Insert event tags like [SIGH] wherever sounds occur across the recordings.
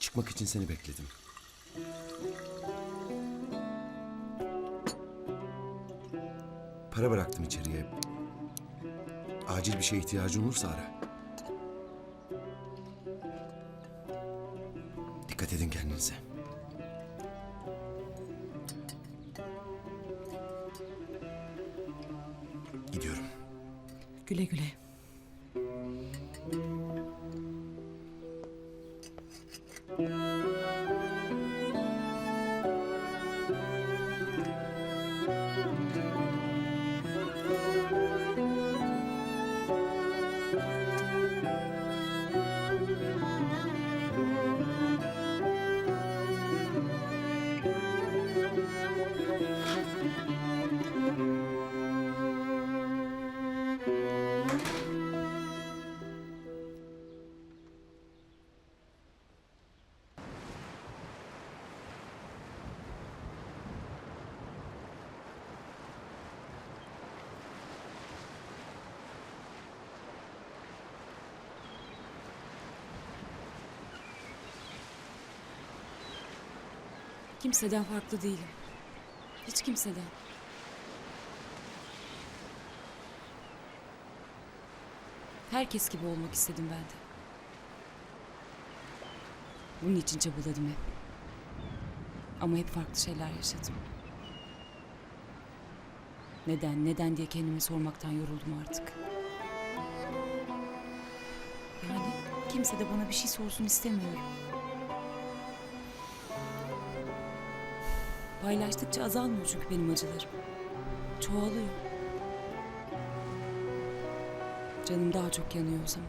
Çıkmak için seni bekledim. Para bıraktım içeriye. Acil bir şeye ihtiyacın olursa ara. Dikkat edin kendinize. Güle güle. Kimseden farklı değilim. Hiç kimseden. Herkes gibi olmak istedim ben de. Bunun için çabaladım hep. Ama hep farklı şeyler yaşadım. Neden, neden diye kendime sormaktan yoruldum artık. Yani kimse de bana bir şey sorsun istemiyorum. Paylaştıkça azalmıyor çünkü benim acılarım. Çoğalıyor. Canım daha çok yanıyor o zaman.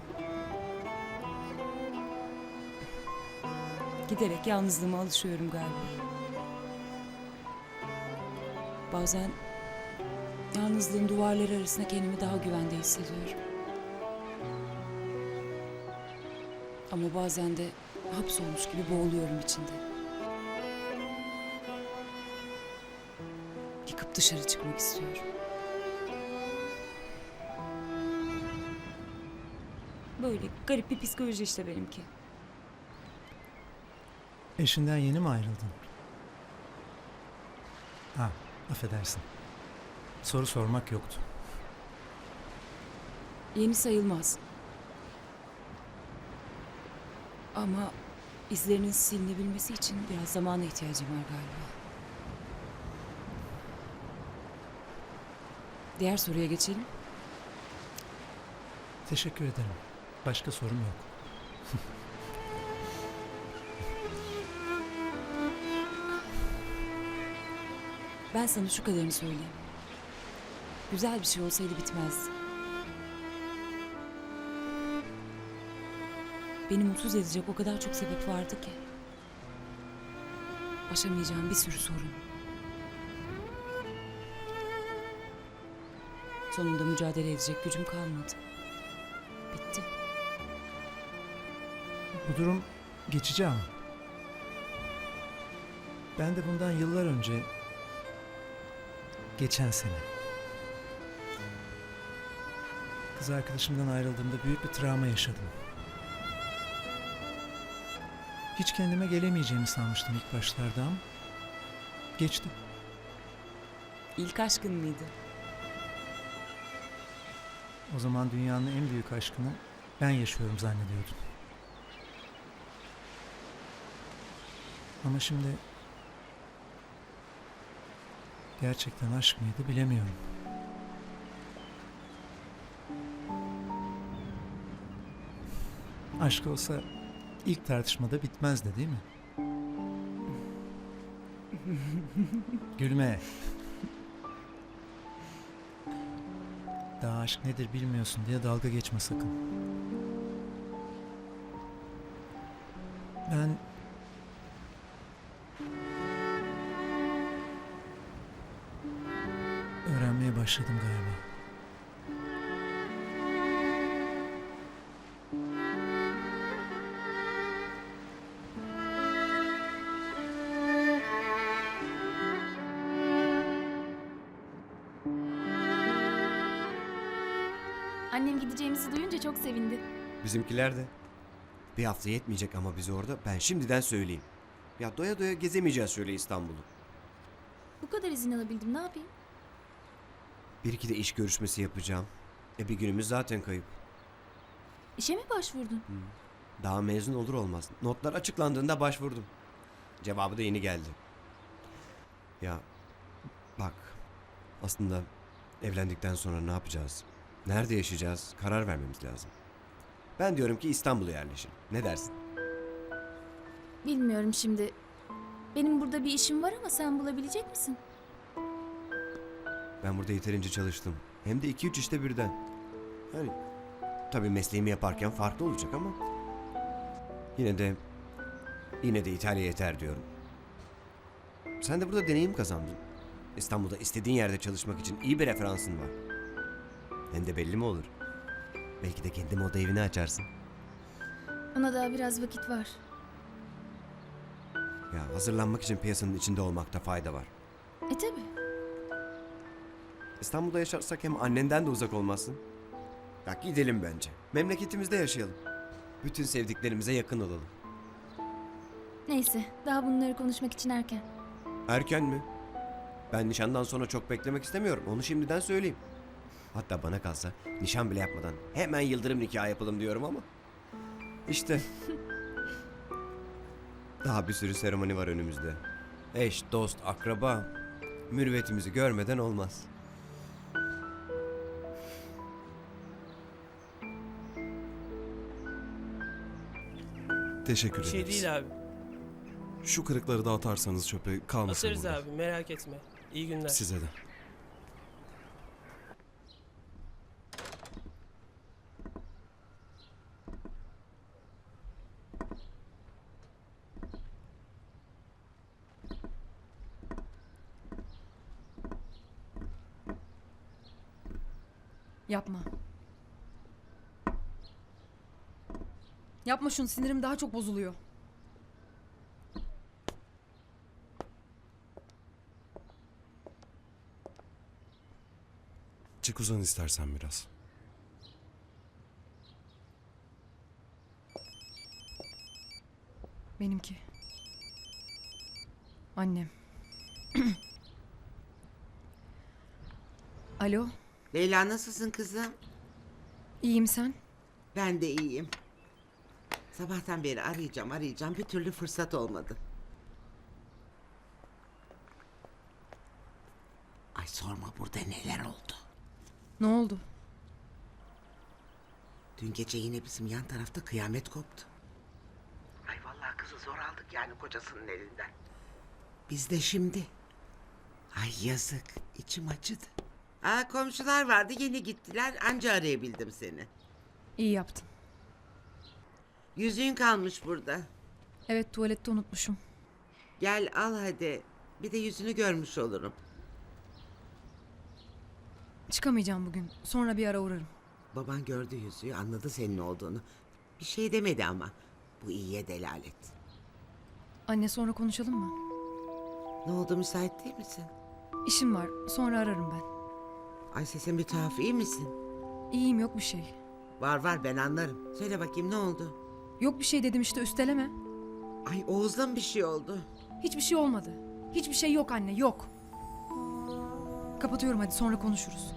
Giderek yalnızlığıma alışıyorum galiba. Bazen yalnızlığın duvarları arasında kendimi daha güvende hissediyorum. Ama bazen de hapsolmuş gibi boğuluyorum içinde. Dışarı çıkmak istiyorum. Böyle garip bir psikoloji işte benimki. Eşinden yeni mi ayrıldın? Ha, affedersin. Soru sormak yoktu. Yeni sayılmaz. Ama izlerinin silinebilmesi için biraz zamana ihtiyacım var galiba. Diğer soruya geçelim. Teşekkür ederim. Başka sorum yok. [LAUGHS] Ben sana şu kadarını söyleyeyim. Güzel bir şey olsaydı bitmezdi. Beni mutsuz edecek o kadar çok sebep vardı ki. Aşamayacağım bir sürü sorun. Sonunda mücadele edecek gücüm kalmadı. Bitti. Bu durum geçici ama. Ben de bundan yıllar önce geçen sene kız arkadaşımdan ayrıldığımda büyük bir travma yaşadım. Hiç kendime gelemeyeceğimi sanmıştım ilk başlarda ama geçti. İlk aşkın mıydı? O zaman dünyanın en büyük aşkını ben yaşıyorum zannediyordum. Ama şimdi gerçekten aşk mıydı bilemiyorum. Aşk olsa ilk tartışmada bitmezdi değil mi? [LAUGHS] Gülme. Daha aşk nedir bilmiyorsun diye dalga geçme sakın. Ben öğrenmeye başladım galiba. Annem gideceğimizi duyunca çok sevindi. Bizimkiler de. Bir hafta yetmeyecek ama biz orada. Ben şimdiden söyleyeyim. Ya doya doya gezemeyeceğiz şöyle İstanbul'u. Bu kadar izin alabildim ne yapayım? Bir iki de iş görüşmesi yapacağım. E bir günümüz zaten kayıp. İşe mi başvurdun? Daha mezun olur olmaz. Notlar açıklandığında başvurdum. Cevabı da yeni geldi. Ya bak aslında evlendikten sonra ne yapacağız? Nerede yaşayacağız? Karar vermemiz lazım. Ben diyorum ki İstanbul'a yerleşin. Ne dersin? Bilmiyorum şimdi. Benim burada bir işim var ama sen bulabilecek misin? Ben burada yeterince çalıştım. Hem de iki üç işte birden. Yani tabii mesleğimi yaparken farklı olacak ama yine de yine de İtalya yeter diyorum. Sen de burada deneyim kazandın. İstanbul'da istediğin yerde çalışmak için iyi bir referansın var. Hem de belli mi olur? Belki de kendi moda evini açarsın. Ona daha biraz vakit var. Ya hazırlanmak için piyasanın içinde olmakta fayda var. E tabi. İstanbul'da yaşarsak hem annenden de uzak olmazsın. Ya gidelim bence. Memleketimizde yaşayalım. Bütün sevdiklerimize yakın olalım. Neyse daha bunları konuşmak için erken. Erken mi? Ben nişandan sonra çok beklemek istemiyorum. Onu şimdiden söyleyeyim. Hatta bana kalsa nişan bile yapmadan hemen yıldırım nikahı yapalım diyorum ama. İşte. [LAUGHS] Daha bir sürü seremoni var önümüzde. Eş, dost, akraba. Mürüvvetimizi görmeden olmaz. Teşekkür Bir şey ederiz. değil abi. Şu kırıkları da atarsanız çöpe kalmasın Asarız burada. abi merak etme. İyi günler. Size de. Yapma. Yapma şunu sinirim daha çok bozuluyor. Çık uzan istersen biraz. Benimki. Annem. [CLEARS THROAT] Alo, Leyla nasılsın kızım? iyiyim sen? Ben de iyiyim. Sabahtan beri arayacağım arayacağım bir türlü fırsat olmadı. Ay sorma burada neler oldu. Ne oldu? Dün gece yine bizim yan tarafta kıyamet koptu. Ay vallahi kızı zor aldık yani kocasının elinden. Biz de şimdi. Ay yazık içim acıdı. Aa komşular vardı yeni gittiler anca arayabildim seni. İyi yaptın. Yüzüğün kalmış burada. Evet tuvalette unutmuşum. Gel al hadi. Bir de yüzünü görmüş olurum. Çıkamayacağım bugün. Sonra bir ara uğrarım. Baban gördü yüzüğü anladı senin olduğunu. Bir şey demedi ama. Bu iyiye delalet. Anne sonra konuşalım mı? Ne oldu müsait değil misin? İşim var. Sonra ararım ben. Ay sesin bir tuhaf iyi misin? İyiyim yok bir şey. Var var ben anlarım. Söyle bakayım ne oldu? Yok bir şey dedim işte üsteleme. Ay Oğuz'la mı bir şey oldu? Hiçbir şey olmadı. Hiçbir şey yok anne yok. Kapatıyorum hadi sonra konuşuruz.